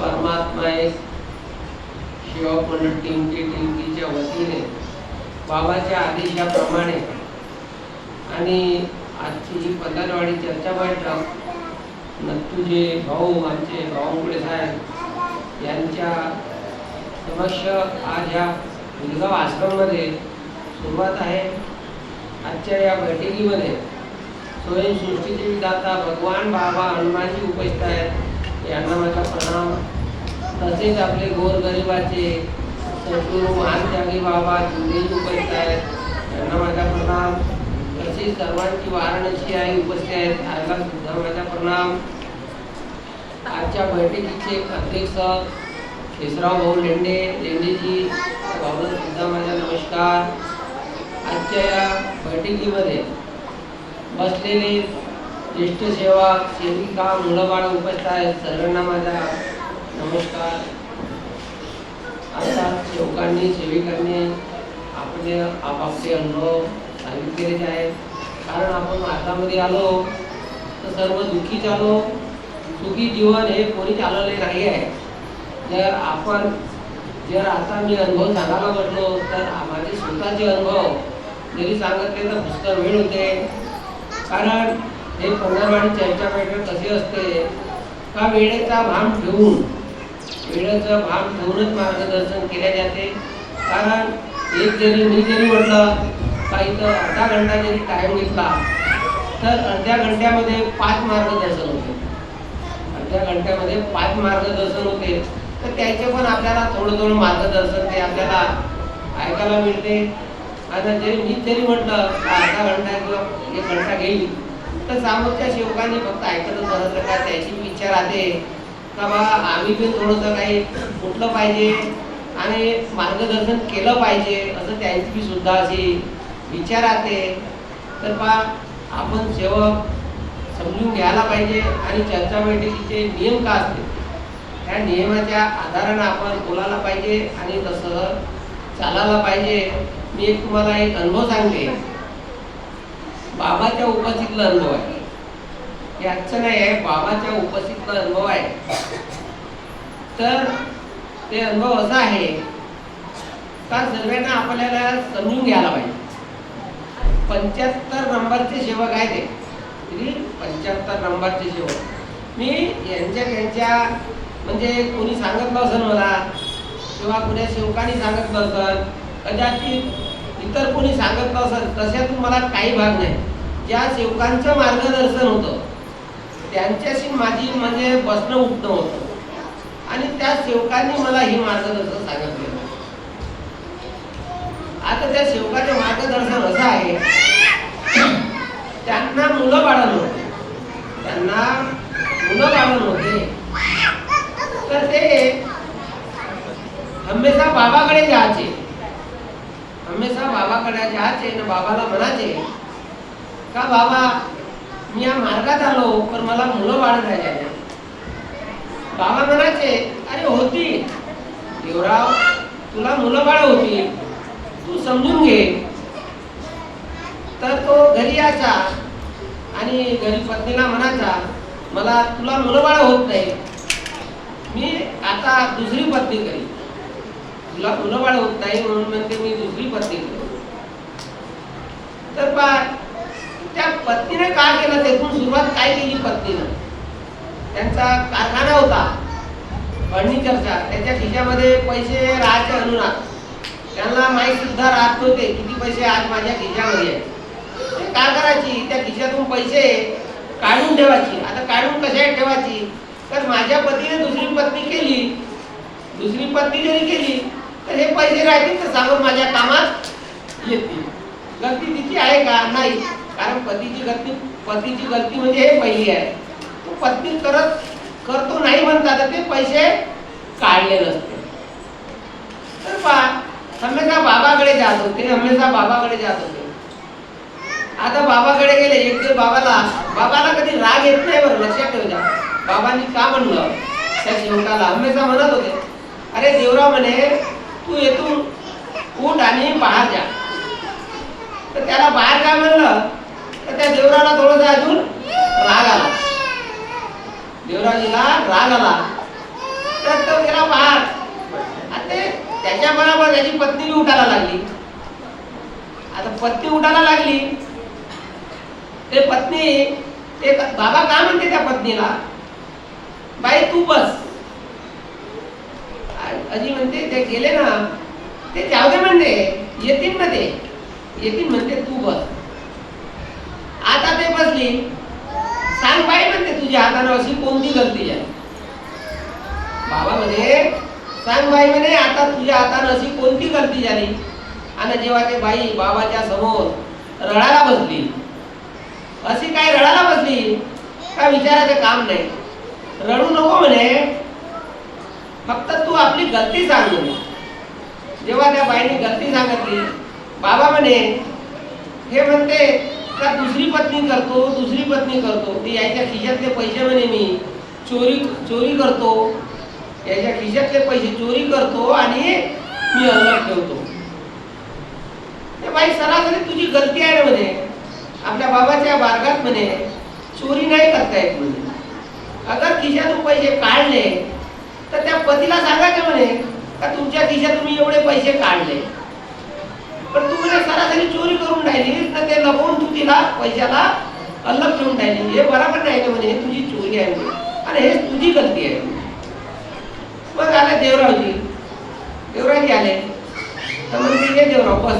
परमात्मा एक टिंकी टिंकीच्या वतीने बाबाच्या आदेशाप्रमाणे आणि आजची ही पंधरवाडी चर्चा बैठक नत्तुजे भाऊ आमचे भाऊंकडे साहेब यांच्या समक्ष आज ह्या मुलगाव आश्रममध्ये सुरुवात आहे. आजच्या या बैठकीमध्ये स्वयंसृष्टीचे विधाता भगवान बाबा हनुमानजी उपस्थित आहेत. यांना माझा प्रणाम. तसेच आपले गोरगरिबाचे सद्गुरू महान त्यागी बाबा जुंदेजी उपस्थित आहेत. यांना माझा प्रणाम. तसेच सर्वांची वाराणसी आई उपस्थित आहेत. त्यांना सुद्धा माझा प्रणाम. आजच्या बैठकीचे अध्यक्ष केशराव भाऊ लेंडे लेंडेजी बाबा सुद्धा माझा नमस्कार. आजच्या या बैठकीमध्ये बसलेले ज्येष्ठ सेवा सेविका मुलं बाळ उपस्थित आहेत. सर्वांना माझा नमस्कार. आता लोकांनी सेविकांनी आपले आपापले अनुभव सांगितलेले आहेत. कारण आपण भारतामध्ये आलो तर सर्व दुःखी आलो सुखी जीवन हे कोणी चालवले नाही आहे. जर आपण जर आता मी अनुभव सांगायला म्हटलो तर माझे स्वतःचे अनुभव जरी सांगितले तर पुस्तक वेळ होते. कारण हे पंधरवाडी चर्चा बैठक कसे असते? का वेळेचा भान ठेवून वेळेचं भान ठेवूनच मार्गदर्शन केले जाते. कारण एक जरी मी जरी म्हटलं काही तर अर्धा घंटा जरी टाईम घेतला तर अर्ध्या घंट्यामध्ये पाच मार्गदर्शन होते. अर्ध्या घंट्यामध्ये पाच मार्गदर्शन होते. तर त्याचे पण आपल्याला थोडं थोडं मार्गदर्शन ते आपल्याला ऐकायला मिळते. आता जरी मी जरी म्हटलं अर्धा घंटा किंवा एक घंटा घेईल तर सामोरच्या शेवकांनी फक्त ऐकतच बसलं का त्याची विचार इच्छा का बा आम्ही पण थोडंसं काही उठलं पाहिजे आणि मार्गदर्शन केलं पाहिजे असं त्यांची सुद्धा अशी विचार आते तर बा आपण सेवक समजून घ्यायला पाहिजे आणि चर्चा बैठकीचे नियम का असते त्या नियमाच्या आधारानं आपण बोलायला पाहिजे आणि तसं चालायला पाहिजे. मी एक तुम्हाला एक अनुभव सांगते. बाबाच्या उपस्थितला अनुभव आहे. हे नाही आहे बाबाच्या उपस्थितीचा अनुभव आहे. तर ते अनुभव असा आहे का सर्वांना आपल्याला समजून घ्यायला पाहिजे. पंच्याहत्तर नंबरचे सेवक आहे ते किती? पंच्याहत्तर नंबरचे सेवक. मी यांच्या यांच्या म्हणजे कोणी सांगत नसेल मला किंवा कुण्या सेवकाने सांगत असेल कदाचित इतर कोणी सांगत असेल तशातून मला काही भाग नाही. ज्या सेवकांचं मार्गदर्शन होतं त्यांच्याशी माझी म्हणजे बसणं उठणं होतं. आणि त्या सेवकांनी मला हे मार्गदर्शन सांगितले. आता त्या सेवकाचे मार्गदर्शन असं आहे त्यांना मुलं बाळाल होते. त्यांना मुलं बाळाल होते. तर ते हमेशा बाबाकडे जायचे. हमेशा बाबाकडे जायचे आणि बाबाला म्हणायचे का बाबा मी या मार्गात आलो पण मला मुलं बाळ राहिले बाबा म्हणायचे अरे होती. देवराव तुला मुलं बाळ होती. तू समजून घे. तर तो घरी यायचा आणि घरी पत्नीला म्हणायचा मला तुला मुलं बाळ होत नाही. मी आता दुसरी पत्नी करी तुला मुलं बाळ होत नाही म्हणून म्हणते मी दुसरी पत्नी करी तर पा त्या पत्नीने काय केलं तेथून सुरुवात काय केली पत्नीनं? त्यांचा कारखाना होता फर्निचरचा. त्याच्या खिशामध्ये पैसे राहायचे अनुनाथ त्यांना माहीत सुद्धा राहत नव्हते किती पैसे आज माझ्या खिशामध्ये आहे ते काय करायची? त्या खिशातून पैसे काढून ठेवायची. आता काढून कशा ठेवायची? तर माझ्या पतीने दुसरी पत्नी केली. दुसरी पत्नी जरी केली तर हे पैसे राहतील तर सांगून माझ्या कामात येतील. गलती तिची आहे का? नाही. कारण पतीची गलती पतीची गलती म्हणजे हे पहिली आहे. तो पत्नी करत करतो नाही म्हणता तर ते पैसे काढले नसते. तर पहा हमेशा बाबाकडे जात होते हमेशा बाबाकडे जात होते. आता बाबाकडे गेले एक दिवस बाबाला बाबाला कधी राग येत नाही बरं लक्षात ठेव बाबांनी का म्हणलं? त्या शेवटाला हमेशा म्हणत होते अरे देवराव म्हणे तू येथून उठ आणि बाहेर जा. तर त्याला बाहेर काय म्हणलं तर त्या देवराला थोडंसं अजून राग आला देवराजीला राग आला तर तो गेला बाहेर आणि ते त्याच्या बरोबर त्याची पत्नी उठायला लागली. आता पत्नी उठायला लागली. ते पत्नी ते बाबा काय म्हणते त्या पत्नीला? बाई तू बस. अजी म्हणते ते गेले ना ते जाऊ दे म्हणते. येतील ना ते. येतील म्हणते तू बस. आता ते बसली. तुझ्या हातानं अशी कोणती गलती आहे? बाबा म्हणे सांग बाई म्हणे आता तुझ्या हातानं अशी कोणती गलती झाली? आणि जेव्हा ते बाई बाबाच्या समोर रडायला बसली अशी काय रडायला बसली? का विचारायचं काम नाही. रडू नको म्हणे. फक्त तू आपली गलती सांग म्हणे. जेव्हा त्या बाईने गलती सांगितली बाबा म्हणे हे म्हणते का दुसरी पत्नी करतो दुसरी पत्नी करतो? ती याच्या खिशातले पैसे म्हणे मी. चोरी चोरी करतो. याच्या खिशातले पैसे चोरी करतो आणि मी अलग ठेवतो. बाई सरासरी तुझी गलती आहे ना म्हणे. आपल्या बाबाच्या मार्गात म्हणे चोरी नाही करता येत म्हणे. अगर खिशातून पैसे काढले तर त्या पतीला सांगायचं म्हणे का तुमच्या खिशातून मी एवढे पैसे काढले? पण तू म्हणे सरासरी चोरी करून राहिली तर ते लपवून तू तिला पैशाला अलग ठेवून राहिली. हे बरोबर नाही म्हणे हे तुझी चोरी आहे म्हणे. आणि हे तुझी गलती आहे मग आले देवरावजी. देवरावजी आले. तर म्हणजे ये देवराव बस.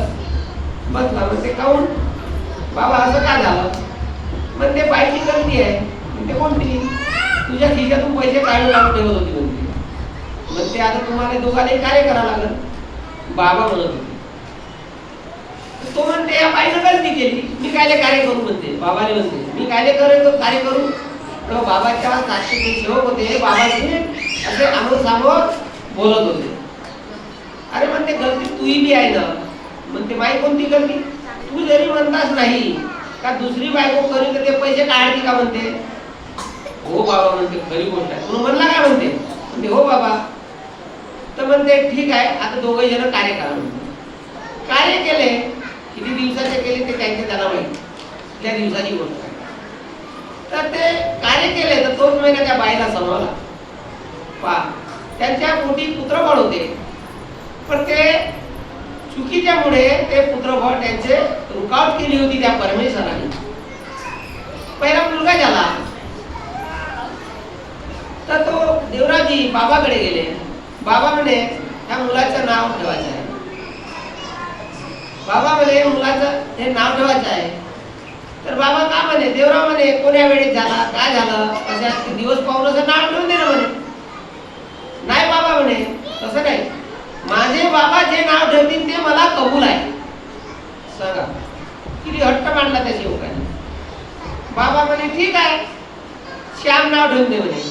बसला म्हणते काऊन? बाबा असं का झालं? मग ते बाईची गलती आहे. म्हणते कोणती? तुझ्या खिशातून पैसे काढून काढून ठेवत होती. म्हणते. म्हणते आता तुम्हाला दोघांनाही कार्य करावं लागलं? बाबा म्हणत होते. तो म्हणते या बाईनं गलती केली. मी कायले कार्य करू म्हणते? बाबाने म्हणते. मी कायले करे कार्य करू? तर बाबाच्या साक्षी ते सेवक होते. बाबाने असे आमोर सामोर बोलत होते. अरे म्हणते गलती तुही बी आहे ना. म्हणते बाई कोणती गलती? तू जरी म्हणताच नाही का दुसरी बायको करी तर ते पैसे काढते का? म्हणते. हो बाबा म्हणते खरी गोष्ट आहे. म्हणून म्हणला काय? म्हणते. म्हणते हो बाबा. तर म्हणते ठीक आहे आता दोघे जण कार्य करा. म्हणते. कार्य केले. किती दिवसाचे केले ते त्यांचे त्याला माहिती त्या दिवसाची गोष्ट आहे. तर ते कार्य केले तर दोन महिना त्या बाईला समवला पा त्यांच्या पोटी पुत्रबळ होते. पण ते चुकीच्यामुळे ते पुत्रबळ त्यांचे रुकावट केली होती त्या परमेश्वराने. पहिला मुलगा झाला. तर तो देवराजी बाबाकडे गेले. बाबा म्हणे त्या मुलाचं नाव ठेवायचं आहे. बाबा म्हणे मुलाचं हे नाव ठेवायचं आहे. तर बाबा का म्हणे? देवराव म्हणे कोण्या वेळेत झाला? काय झालं? अशा दिवस पाहून असं नाव ठेवून दे ना म्हणे. नाही बाबा म्हणे तसं नाही. माझे बाबा जे नाव ठेवतील ते मला कबूल आहे. सांगा किती हट्ट मांडला त्या सेवकाने बाबा म्हणे ठीक आहे. श्याम नाव ठेवून दे म्हणे.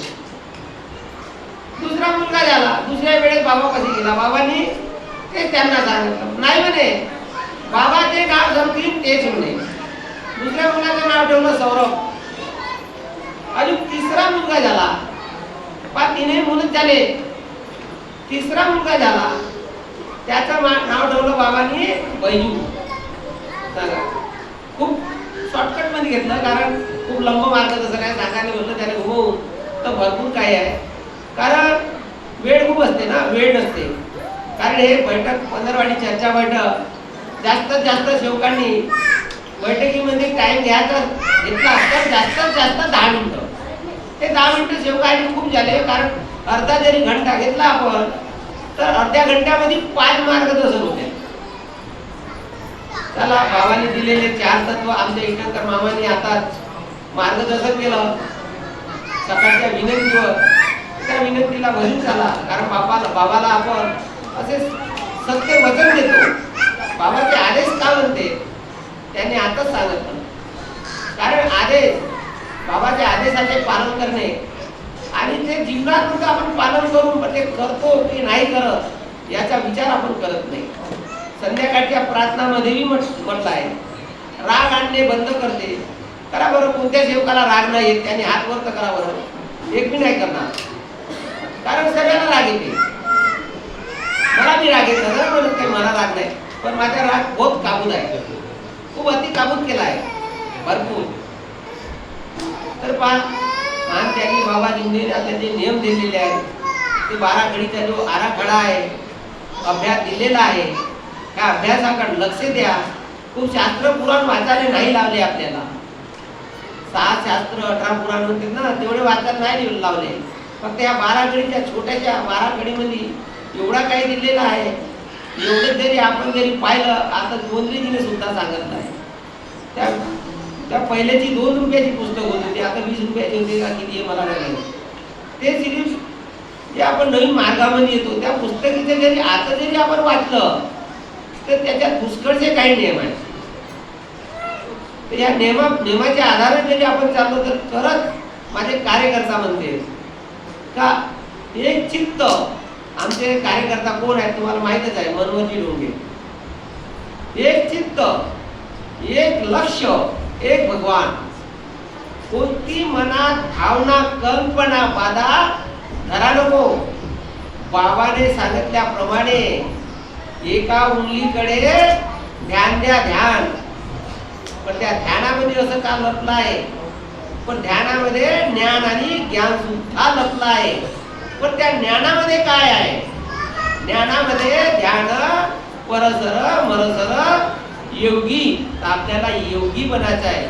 दुसरा मुलगा झाला. दुसऱ्या वेळेस बाबा कधी गेला? बाबांनी ते त्यांना सांगितलं. नाही म्हणे. बाबा जे नाव जमतील तेच म्हणे दुसऱ्या मुलाचं नाव ठेवलं सौरभ. अजून तिसरा मुलगा झाला. पा तिने मुलं झाले तिसरा मुलगा झाला. त्याचं मा- नाव ठेवलं बाबांनी बैजू. खूप शॉर्टकटमध्ये घेतलं कारण खूप लंब मार्ग जसं काय सांगायला म्हटलं त्याने हो तर भरपूर काय आहे. कारण वेळ खूप असते ना वेळ नसते. कारण हे बैठक पंधरवाडी चर्चा बैठक जास्तीत जास्त सेवकांनी बैठकीमध्ये टाइम घ्यायचा घेतला. तर जास्तीत जास्त दहा मिनिटं. ते दहा मिनिटं सेवकांनी खूप झाले. कारण अर्धा जरी घंटा घेतला आपण तर अर्ध्या घंट्यामध्ये पाच मार्गदर्शन होते. चला बाबांनी दिलेले चार तत्व आमच्या इटनकर मामाने आता मार्गदर्शन केलं. सकाळच्या विनंतीवर. त्या विनंतीला भरून झाला. कारण बापाला बाबाला आपण असे सत्य वचन देतो. बाबाचे आदेश का म्हणते? त्यांनी आताच सांगितलं. कारण आदेश बाबाच्या आदेशाचे पालन करणे आणि ते जीवनात आपण पालन करून पण ते करतो की नाही करत याचा विचार आपण करत नाही. संध्याकाळच्या प्रार्थनामध्येही म्हट- म्हटलं आहे राग आणणे बंद करते. करा बरं कोणत्या सेवकाला राग नाही येत त्याने हात वर्त तर करा बरं. एक बी नाही करणार. कारण सगळ्यांना राग येते. मला मी राग येत म्हणत काही मला राग नाही. पण माझा राग बहुत काबूत आहे. खूप अति काबूत केला आहे. भरपूर. तर पहा महान त्यागी बाबा आपले जे नियम दिलेले आहेत. ते बारा घडीचा जो आराखडा आहे अभ्यास दिलेला आहे त्या अभ्यासाकडे लक्ष द्या. खूप शास्त्र पुराण वाचायला नाही लावले आपल्याला. सहा शास्त्र अठरा पुराण होते ना तेवढे वाचायला नाही लावले. फक्त या बारा घडीच्या छोट्याशा बारा घडीमध्ये एवढा काही दिलेला आहे. एवढं जरी आपण जरी पाहिलं आता गोंदरीजीने सुद्धा सांगत नाही. त्या त्या पहिल्याची दोन रुपयाची पुस्तक होती ती आता वीस रुपयाची होती का किती मला नाही ते सिरीज जे आपण नवीन मार्गामध्ये येतो त्या पुस्तकीचे जरी आता जरी आपण वाचलं तर त्याच्यात पुष्कळचे काही नियम आहेत. तर या नियमा नियमाच्या आधारे जरी आपण चाललो तर खरंच माझे कार्यकर्ता म्हणते का एक चित्त आमचे कार्यकर्ता कोण आहेत तुम्हाला माहितच आहे मनोजी डोंगे एक चित्त एक लक्ष एक भगवान. कोणती मनात भावना कल्पना बाधा धरा नको. बाबाने सांगितल्याप्रमाणे एका उंगलीकडे ध्यान द्या ध्यान. पण त्या ध्यानामध्ये असं का लपलं आहे? पण ध्यानामध्ये ज्ञान आणि ज्ञान सुद्धा लपलं आहे. पण त्या ज्ञानामध्ये काय आहे? ज्ञानामध्ये ध्यान परसर मरसर योगी. आपल्याला योगी बनायचं आहे.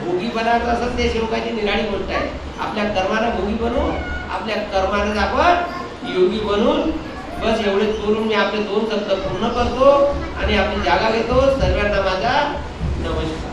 भोगी बनायचं असं ते शेवकाची निराळी गोष्ट आहे. आपल्या कर्माला भोगी बनू आपल्या कर्माने आपण योगी बनून बस एवढे करून मी आपले दोन शब्द पूर्ण करतो आणि आपली जागा घेतो. सर्वांना माझा नमस्कार.